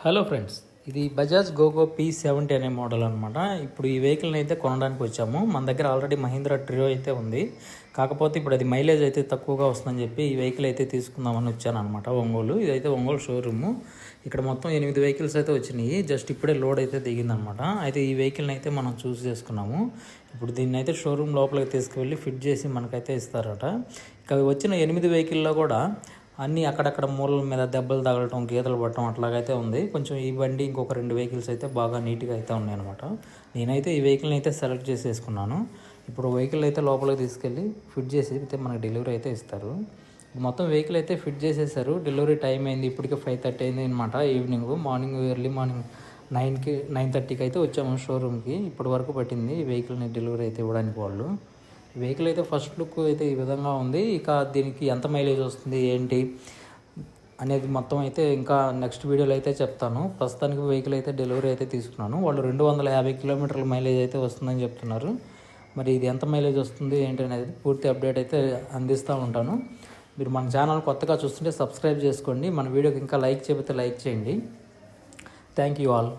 Hello friends. ఇది Bajaj GoGo P seventy అనే model అనమాట ఇప్పుడు ఈ వెహికల్ని అయితే కొనడానికి వచ్చాము. మన దగ్గర ఆల్రెడీ మహీంద్రా ట్రియో అయితే ఉంది. కాకపోతే ఇప్పుడు అది మైలేజ్ అయితే తక్కువగా వస్తుందని చెప్పి ఈ వెహికల్ అయితే తీసుకుందామని వచ్చాను అనమాట ఒంగోలు. ఇదైతే ఒంగోలు షోరూము ఇక్కడ మొత్తం ఎనిమిది వెహికల్స్ అయితే వచ్చినాయి. జస్ట్ ఇప్పుడే లోడ్ అయితే దిగిందనమాట అయితే ఈ వెహికల్ని అయితే మనం చూస్ చేసుకున్నాము. ఇప్పుడు దీన్ని అయితే షోరూమ్ లోపలికి తీసుకువెళ్ళి ఫిట్ చేసి మనకైతే ఇస్తారట. ఇక వచ్చిన ఎనిమిది వెహికల్లో కూడా అన్నీ అక్కడక్కడ మూలల మీద దెబ్బలు తగలటం గీతలు పడటం అట్లాగైతే ఉంది. కొంచెం ఈ బండి ఇంకొక రెండు వెహికల్స్ అయితే బాగా నీట్గా అయితే ఉన్నాయి అనమాట నేనైతే ఈ వెహికల్ని అయితే సెలెక్ట్ చేసేసుకున్నాను. ఇప్పుడు వెహికల్ అయితే లోపలికి తీసుకెళ్ళి ఫిట్ చేసి అయితే మనకు డెలివరీ అయితే ఇస్తారు. మొత్తం వెహికల్ అయితే ఫిట్ చేసేసారు. డెలివరీ టైం అయింది ఇప్పటికే ఫైవ్ థర్టీ అయింది అనమాట ఈవినింగ్. మార్నింగ్ ఎర్లీ మార్నింగ్ నైన్కి నైన్ థర్టీకి అయితే వచ్చాము షోరూమ్కి. ఇప్పటి వరకు పట్టింది ఈ వెహికల్ని డెలివరీ అయితే ఇవ్వడానికి వాళ్ళు. వెహికల్ అయితే ఫస్ట్ లుక్ అయితే ఈ విధంగా ఉంది. ఇక దీనికి ఎంత మైలేజ్ వస్తుంది ఏంటి అనేది మొత్తం అయితే ఇంకా నెక్స్ట్ వీడియోలో అయితే చెప్తాను. ప్రస్తుతానికి వెహికల్ అయితే డెలివరీ అయితే తీసుకున్నాను. వాళ్ళు రెండు వందల యాభై కిలోమీటర్ల మైలేజ్ అయితే వస్తుందని చెప్తున్నారు. మరి ఇది ఎంత మైలేజ్ వస్తుంది ఏంటి అనేది పూర్తి అప్డేట్ అయితే అందిస్తూ ఉంటాను. మీరు మన ఛానల్ కొత్తగా చూస్తుంటే సబ్స్క్రైబ్ చేసుకోండి. మన వీడియోకి ఇంకా లైక్ చెబితే లైక్ చేయండి. Thank you all